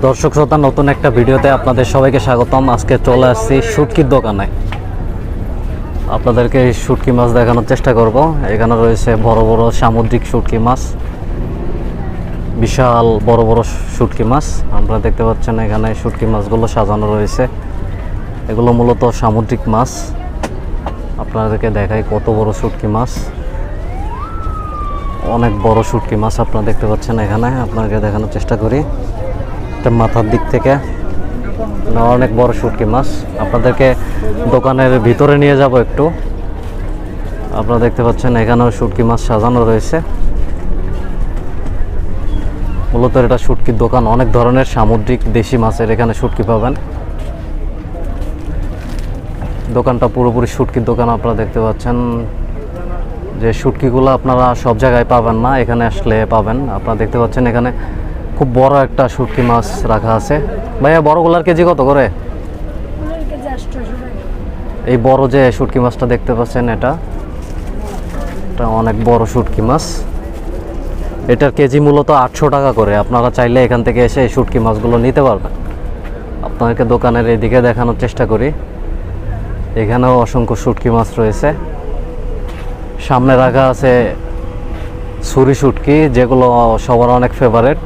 দর্শক শ্রোতা, নতুন একটা ভিডিওতে আপনাদের সবাইকে স্বাগতম। আজকে চলে আসছি শুটকির দোকানে। আপনাদেরকে এই শুটকি মাছ দেখানোর চেষ্টা করব। এখানে রয়েছে বড় বড় সামুদ্রিক শুটকি মাছ। বিশাল বড় বড় শুটকি মাছ। আপনারা দেখতে পাচ্ছেন এখানে শুটকি মাছগুলো সাজানো রয়েছে। এগুলো মূলত সামুদ্রিক মাছ। আপনাদেরকে দেখাই কত বড় শুটকি মাছ। অনেক বড় শুটকি মাছ আপনারা দেখতে পাচ্ছেন এখানে। আপনাকে দেখানোর চেষ্টা করি। এটা মাথার দিক থেকে। অনেক বড় শুটকি মাছ। আপনাদেরকে দোকানের ভিতরে নিয়ে যাব একটু। আপনারা দেখতে পাচ্ছেন এখানেও শুটকি মাছ সাজানো রয়েছে। মূলত এটা শুটকির দোকান। অনেক ধরনের সামুদ্রিক দেশি মাছের এখানে শুটকি পাবেন। দোকানটা পুরোপুরি শুটকির দোকান আপনারা দেখতে পাচ্ছেন। যে শুটকিগুলো আপনারা সব জায়গায় পাবেন না, এখানে আসলে পাবেন। আপনারা দেখতে পাচ্ছেন এখানে খুব বড় একটা শুটকি মাছ রাখা আছে। ভাইয়া বড়গুলার কেজি কত করে? এই বড় যে শুটকি মাছটা দেখতে পাচ্ছেন এটা এটা অনেক বড় শুটকি মাছ। এটার কেজি মূলত আটশো টাকা করে। আপনারা চাইলে এখান থেকে এসে শুটকি মাছগুলো নিতে পারবেন। আপনাদেরকে দোকানের এদিকে দেখানোর চেষ্টা করি। এখানেও অসংখ্য শুটকি মাছ রয়েছে। সামনে রাখা আছে ছুরি শুটকি, যেগুলো সবার অনেক ফেভারেট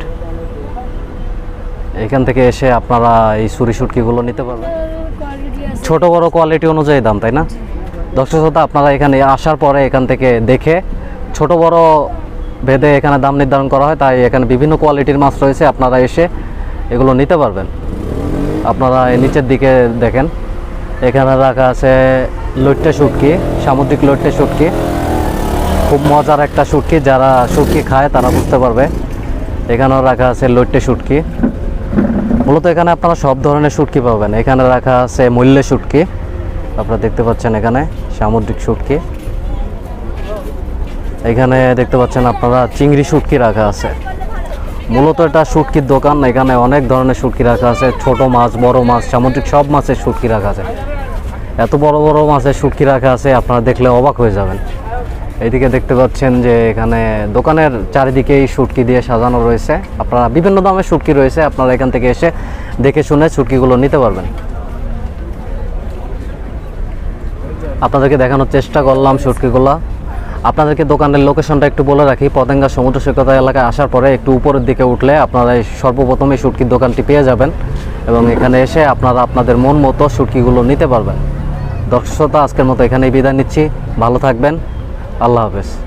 এখান থেকে এসে আপনারা এই ছুরি শুটকিগুলো নিতে পারবেন। ছোট বড় কোয়ালিটি অনুযায়ী দাম, তাই না? দর্শক শ্রোতা, আপনারা এখানে আসার পরে এখান থেকে দেখে ছোট বড় ভেদে এখানে দাম নির্ধারণ করা হয়, তাই এখানে বিভিন্ন কোয়ালিটির মাছ রয়েছে, আপনারা এসে এগুলো নিতে পারবেন। আপনারা নিচের দিকে দেখেন, এখানে রাখা আছে লইট্টে শুটকি সামুদ্রিক লইট্টে শুটকি খুব মজার একটা শুটকি যারা শুটকি খায় তারা বুঝতে পারবে। এখানেও রাখা আছে লইট্টে শুটকি মূলত এখানে আপনারা সব ধরনের শুটকি পাবেন। এখানে রাখা আছে মূল্যে শুটকি। আপনারা দেখতে পাচ্ছেন এখানে সামুদ্রিক শুটকি। এখানে দেখতে পাচ্ছেন আপনারা চিংড়ি শুটকি রাখা আছে। মূলত এটা শুটকির দোকান। এখানে অনেক ধরনের শুটকি রাখা আছে। ছোট মাছ, বড় মাছ, সামুদ্রিক সব মাছের শুটকি রাখা আছে। এত বড় বড় মাছের শুটকি রাখা আছে, আপনারা দেখলে অবাক হয়ে যাবেন। এইদিকে দেখতে পাচ্ছেন যে এখানে দোকানের চারিদিকেই শুটকি দিয়ে সাজানো রয়েছে। আপনারা বিভিন্ন দামের শুটকি রয়েছে, আপনারা এখান থেকে এসে দেখে শুনে শুটকিগুলো নিতে পারবেন। আপনাদেরকে দেখানোর চেষ্টা করলাম শুটকিগুলো আপনাদেরকে দোকানের লোকেশনটা একটু বলে রাখি, পতেঙ্গা সমুদ্র সৈকত এলাকায় আসার পরে একটু উপরের দিকে উঠলে আপনারা সর্বপ্রথম এই শুটকির দোকানটি পেয়ে যাবেন এবং এখানে এসে আপনারা আপনাদের মন মতো শুটকিগুলো নিতে পারবেন। দর্শকতা আজকের মতো এখানেই বিদায় নিচ্ছি। ভালো থাকবেন। আল্লাহ হাফেজ।